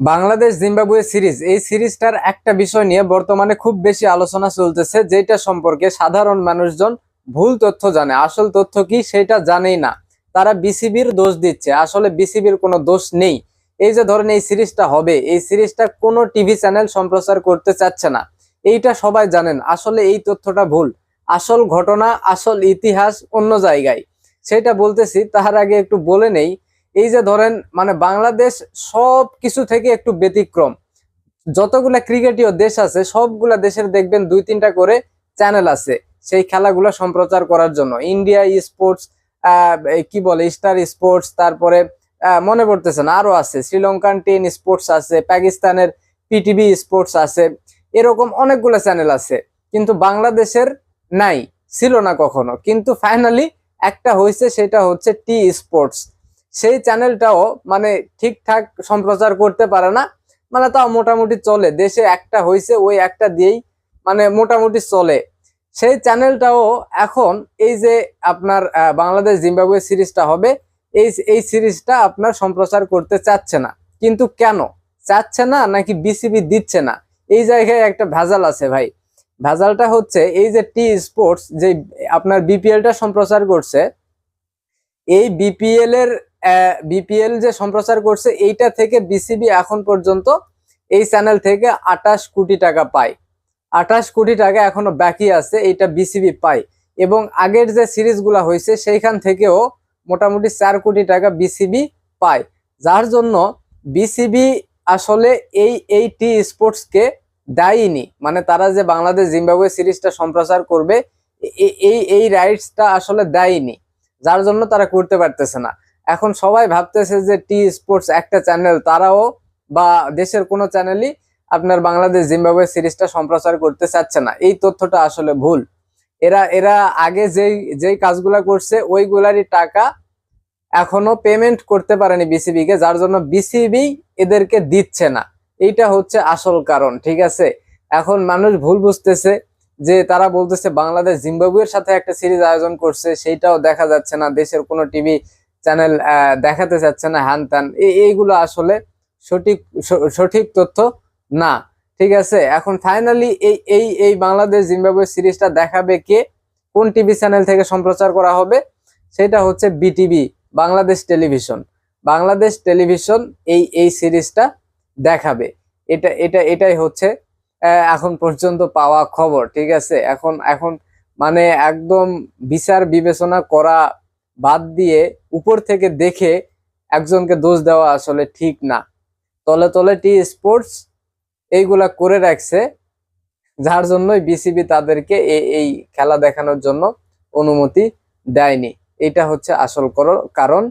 Bangladesh Zimbabwe series. এই সিরিজটার একটা বিষয় নিয়ে বর্তমানে খুব বেশি আলোচনা চলতেছে যেটা সম্পর্কে সাধারণ মানুষজন ভুল তথ্য জানে। আসল তথ্য কি সেটা জানেই না। তারা বিসিবির দোষ দিচ্ছে। আসলে বিসিবির কোনো দোষ নেই। এই যে ধরেন এই সিরিজটা হবে, এই সিরিজটা কোনো টিভি চ্যানেল সম্প্রচার করতে চাচ্ছে না। এইটা সবাই জানেন। আসলে এই তথ্যটা ভুল। আসল ঘটনা, আসল ইতিহাস অন্য জায়গায়। সেটা বলতেছি তাহার আগে একটু বলে নেই। এই যে ধরেন মানে বাংলাদেশ সব কিছু থেকে একটু ব্যতিক্রম। যতগুলা ক্রিকেটীয় দেশ আছে, সবগুলা দেশের দেখবেন দুই তিনটা করে চ্যানেল আছে সেই খেলাগুলো সম্প্রচার করার জন্য। ইন্ডিয়া স্পোর্টস কি বলে স্টার স্পোর্টস তারপরে মনে পড়তেছে না, আরও আছে। শ্রীলঙ্কান টেন স্পোর্টস আছে, পাকিস্তানের পিটিভি স্পোর্টস আছে, এরকম অনেকগুলো চ্যানেল আছে। কিন্তু বাংলাদেশের নাই, ছিল না কখনো। কিন্তু ফাইনালি একটা হয়েছে, সেটা হচ্ছে টি স্পোর্টস সেই চ্যানেলটাও মানে ঠিকঠাক সম্প্রচার করতে পারে না। মানে তাও মোটামুটি চলে। দেশে একটা হয়েছে ওই একটা দিয়েই মানে মোটামুটি চলে। সেই চ্যানেলটাও এখন এই যে আপনার বাংলাদেশ জিম্বাবুয়ে সিরিজটা হবে, এই এই সিরিজটা আপনার সম্প্রচার করতে চাচ্ছে না। কিন্তু কেন? চাচ্ছে না নাকি বিসিবি দিচ্ছে না? এই জায়গায় একটা ভেজাল আছে ভাই। ভেজালটা হচ্ছে এই যে টি স্পোর্টস যে আপনার বিপিএলটা সম্প্রচার করছে, এই বিপিএল এর বিপিএল যে সম্প্রচার করছে, এইটা থেকে বিসিবি এখন পর্যন্ত এই চ্যানেল থেকে আটাশ কোটি টাকা পায়। আঠাশ কোটি টাকা এখনও বাকি আছে, এইটা বিসিবি পায়। এবং আগের যে সিরিজগুলো হয়েছে, সেইখান থেকেও মোটামুটি চার কোটি টাকা বিসিবি পায়। যার জন্য বিসিবি আসলে এই এই টি স্পোর্টসকে দায়ীনি। মানে তারা যে বাংলাদেশ জিম্বাবুয়ে সিরিজটা সম্প্রচার করবে এই এই রাইটসটা আসলে দেয়নি। যার জন্য তারা করতে পারতেছে না। এখন সবাই ভাবতেছে যে টি স্পোর্টস একটা চ্যানেল, তারাও বা দেশের কোনো চ্যানেলই আপনার বাংলাদেশ জিম্বাবুয়ে সিরিজটা সম্প্রচার করতে চাচ্ছে না। এই তথ্যটা আসলে ভুল। এরা এরা আগে যেই যেই কাজগুলা করছে, ওইগুলারই টাকা এখনও পেমেন্ট করতে পারেনি বিসিবি কে যার জন্য বিসিবি এদেরকে দিচ্ছে না। এইটা হচ্ছে আসল কারণ, ঠিক আছে? এখন মানুষ ভুল বুঝতেছে যে তারা বলতেছে বাংলাদেশ জিম্বাবুয়ের সাথে একটা সিরিজ আয়োজন করছে, সেইটাও দেখা যাচ্ছে না, দেশের কোনো টিভি চ্যানেল দেখাতে চাচ্ছে না হ্যান ত্যান। এই- এইগুলো আসলে সঠিক সঠিক তথ্য না। ঠিক আছে? এখন ফাইনালি এই এই এই বাংলাদেশ জিম্বাবুয়ে সিরিজটা দেখাবে কে? কোন টিভি চ্যানেল থেকে সম্প্রচার করা হবে? সেটা হচ্ছে BTV Bangladesh television. Bangladesh television এই এই সিরিজটা দেখাবে। এটা এটা, এটাই হচ্ছে এখন পর্যন্ত পাওয়া খবর। ঠিক আছে? এখন এখন মানে একদম বিচার বিবেচনা করা বাদ দিয়ে উপর থেকে দেখে একজনকে দোষ দেওয়া আসলে ঠিক না। তলে তলে টি স্পোর্টস এইগুলা করে রাখছে, যার জন্যই বিসিবি তাদেরকে এই খেলা দেখানোর জন্য অনুমতি দেয়নি। এটা হচ্ছে আসল করো- কারণ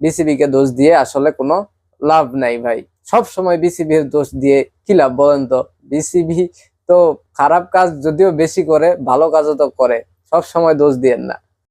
বিসিবি কে দোষ দিয়ে আসলে কোনো লাভ নাই ভাই। সব সময় বিসিবি এর দোষ দিয়ে কি লাভ বলেন তো? বিসিবি তো খারাপ কাজ যদিও বেশি করে, ভালো কাজও তো করে, সব সময় দোষ দিয়েন না।